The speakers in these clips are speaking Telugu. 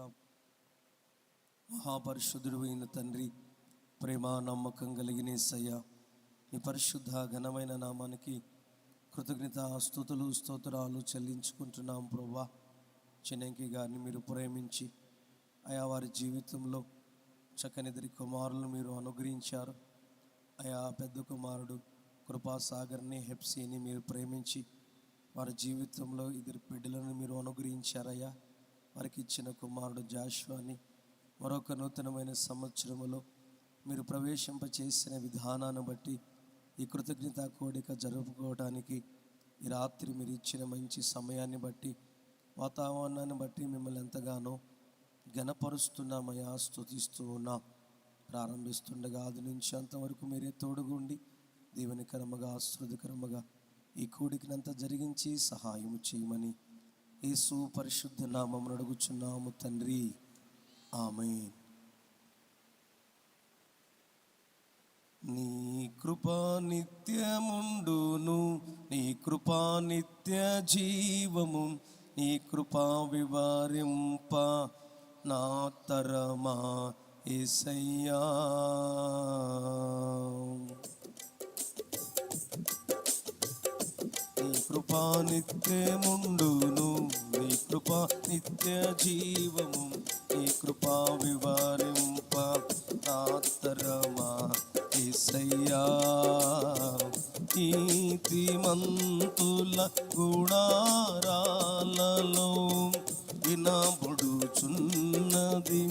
స్తోత్రం మహాపరిశుద్ధుడు అయిన తండ్రి ప్రేమ నమ్మకం కలిగిన సయ్య నీ పరిశుద్ధ ఘనమైన నామానికి కృతజ్ఞత స్థుతులు స్తోత్రాలు చెల్లించుకుంటున్నాం ప్రభా. చెన్నెంకి గారిని మీరు ప్రేమించి ఆయా వారి జీవితంలో చక్కనిద్దరి కుమారులను మీరు అనుగ్రహించారు. ఆయా పెద్ద కుమారుడు కృపాసాగర్ని హెప్సీని మీరు ప్రేమించి వారి జీవితంలో ఇద్దరు బిడ్డలను మీరు అనుగ్రహించారయ్యా. వారికి ఇచ్చిన కుమారుడు జాషువాని మరొక నూతనమైన సంవత్సరములో మీరు ప్రవేశింప చేసిన విధానాన్ని బట్టి ఈ కృతజ్ఞత కోడిక జరుపుకోవడానికి ఈ రాత్రి మీరు ఇచ్చిన మంచి సమయాన్ని బట్టి వాతావరణాన్ని బట్టి మిమ్మల్ని ఎంతగానో ఘనపరుస్తున్నామయ్యా స్థుతిస్తూ ఉన్నా. ప్రారంభిస్తుండగా ఆది నుంచి అంతవరకు మీరే తోడుగుండి దీవెనకరముగా ఆశ్రుతికరముగా ఈ కూడికినంత జరిగించి సహాయం చేయమని యేసు పరిశుద్ధ నామం అడుగుచున్నాము తండ్రి. ఆమె నీ కృపా నిత్యముండును నీ కృపా నిత్య జీవము నీ కృపా వివరింప నా తరమా ఏసయ్యా. కృపా నిత్యముండును నీ కృపా నిత్య జీవము నీ కృపా వివరింప నాతరమా ఏసయ్యా. నీతిమంతుల గుడారాలలో వినబడుచున్నది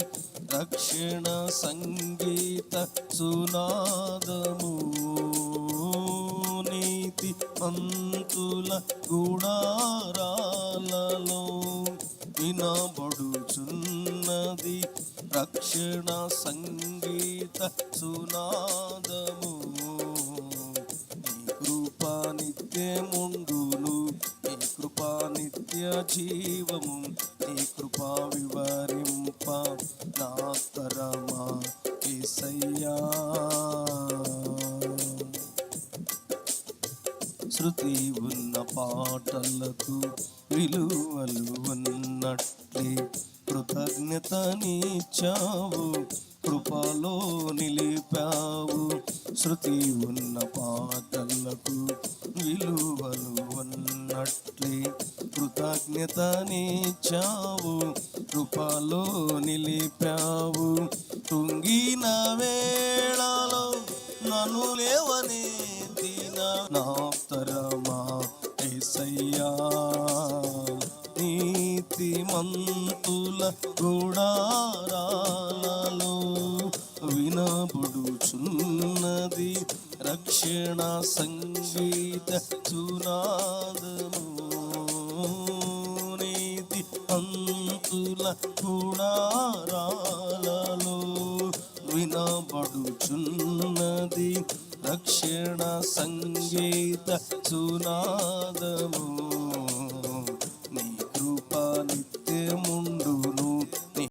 రక్షణ సంగీత సునాదము. నీతి మంతుల గుడారాలలో వినబడుచున్నది రక్షణ సంగీత సునాదము. కృపా నిత్యముండును నీ కృపా నిత్య జీవము నీ కృపా వివరింప నా తరమా ఏసయ్యా. శృతి ఉన్న పాటలకు విలువలు ఉన్నట్లే. కృతజ్ఞత నీచావు కృపలో నిలిపావు. శృతి ఉన్న పాటలకు విలువలు ఉన్నట్లే. కృతజ్ఞత నీచావు కృపలో నిలిపావు. తుంగిన వేళలో నన్ను లేవనే తిన నా ఏసయ్యా నీతి మంతుల గుడారాలలో వినబడుచున్నది రక్షణ సంగీత సునాదము నీతి అంతుల గుడారాలలో వినబడుచున్న క్షణ సంగీత సునాదము.